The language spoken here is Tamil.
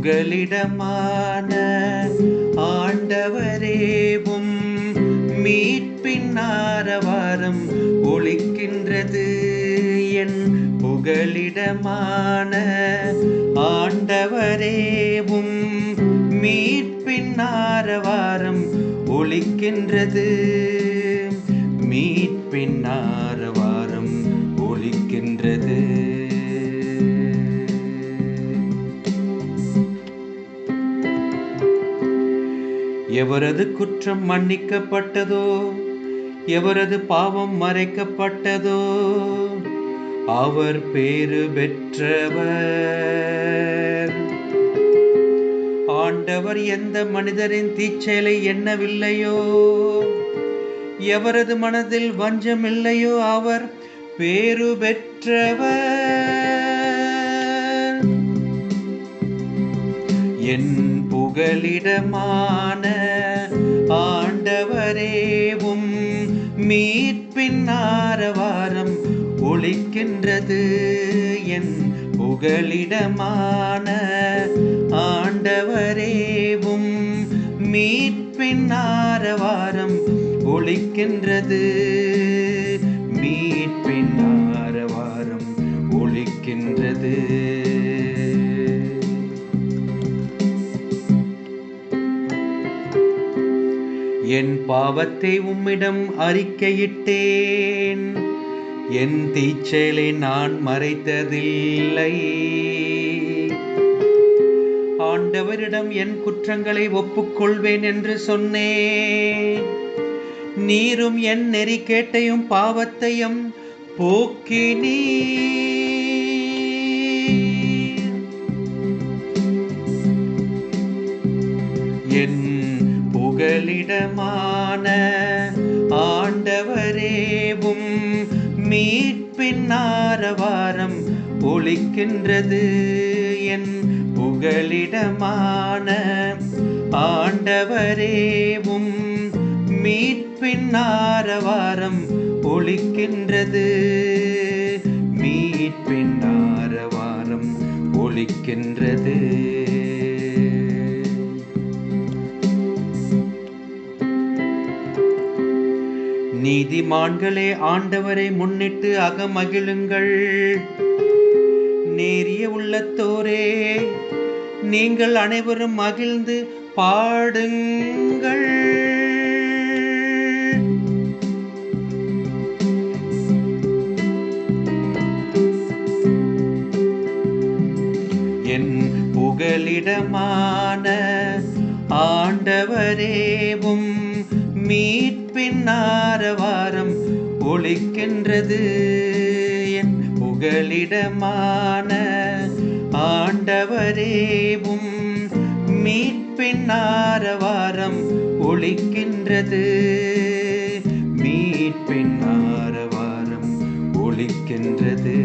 புகலிடமான ஆண்டவரேவும் மீட்பின் ஆரவாரம் ஒழிக்கின்றது. என் புகலிடமான ஆண்டவரேவும் மீட்பின் ஆரவாரம் ஒழிக்கின்றது. மீட்பின் ஆரவாரம் ஒழிக்கின்றது. எவரது குற்றம் மன்னிக்கப்பட்டதோ? எவரது பாவம் மறைக்கப்பட்டதோ? அவர் பேறு பெற்றவர். ஆண்டவர் எந்த மனிதரின் தீச்செயலை எண்ணவில்லையோ? எவரது மனதில் வஞ்சம் இல்லையோ அவர் பேறு பெற்றவர். என் புகலிடமான ஆண்டவரேவும் மீட்பின் ஆரவாரம் ஒழிக்கின்றது. என் புகலிடமான ஆண்டவரேவும் மீட்பின் ஆரவாரம் ஒழிக்கின்றது. மீட்பின் ஆரவாரம் ஒழிக்கின்றது. என் பாவத்தை உம்மிடம் அறிக்கையிட்டேன். என் தீச்செயலை நான் மறைத்ததில்லை. ஆண்டவரிடம் என் குற்றங்களை ஒப்புக்கொள்வேன் என்று சொன்னேன். நீரும் என் நெறிக்கேட்டையும் பாவத்தையும் போக்கினீர் என் உங்களிடமான ஆண்டவரேவும் மீட்பின் ஆரவாரம் ஒலிக்கின்றது என் புகலிடமான ஆண்டவரேவும் மீட்பின் ஆரவாரம் ஒலிக்கின்றது மீட்பின் ஆரவாரம் ஒலிக்கின்றது நீதிமான்களே ஆண்டவரை முன்னிட்டு அகமகிழுங்கள். நேரிய உள்ளத்தோரே நீங்கள் அனைவரும் மகிழ்ந்து பாடுங்கள். என் புகலிடமான ஆண்டவரேவும் மீட் மீட்பின் ஆரவாரம் ஒலிக்கின்றது என் புகலிடமான ஆண்டவரேவும் மீட்பின் ஆரவாரம் ஒழிக்கின்றது. மீட்பின் ஆரவாரம் ஒழிக்கின்றது.